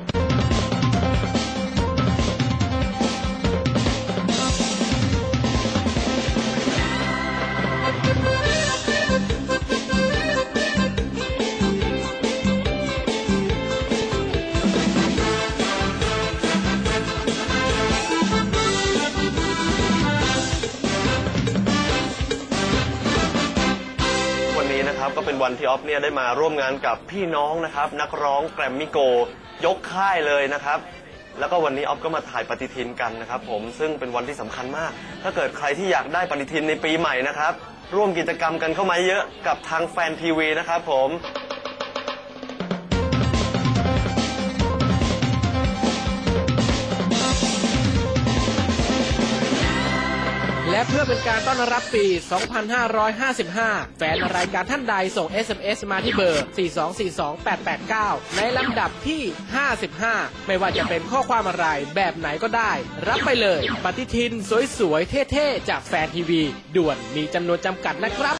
วัน นะครับก็เป็นวันที่ออฟเนี่ยได้มาร่วมงานกับพี่น้องนะครับ นักร้องแกรมมี่โก ยกค่ายเลยนะครับ แล้วก็วันนี้ออฟก็มาถ่ายปฏิทินกันนะครับผมซึ่งเป็นวันที่สำคัญมาก ถ้าเกิดใครที่อยากได้ปฏิทินในปีใหม่นะครับ ร่วมกิจกรรมกันเข้ามาเยอะกับทางแฟนทีวีนะครับผม และเพื่อเป็นการต้อนรับปี 2555 แฟนรายการท่านใดส่ง SMS มาที่เบอร์ 4242889 ในลำดับที่ 55 ไม่ว่าจะเป็นข้อความอะไรแบบไหนก็ได้ รับไปเลย ปฏิทินสวยๆ เท่ๆ จากแฟนทีวี ด่วนมีจำนวนจำกัดนะครับ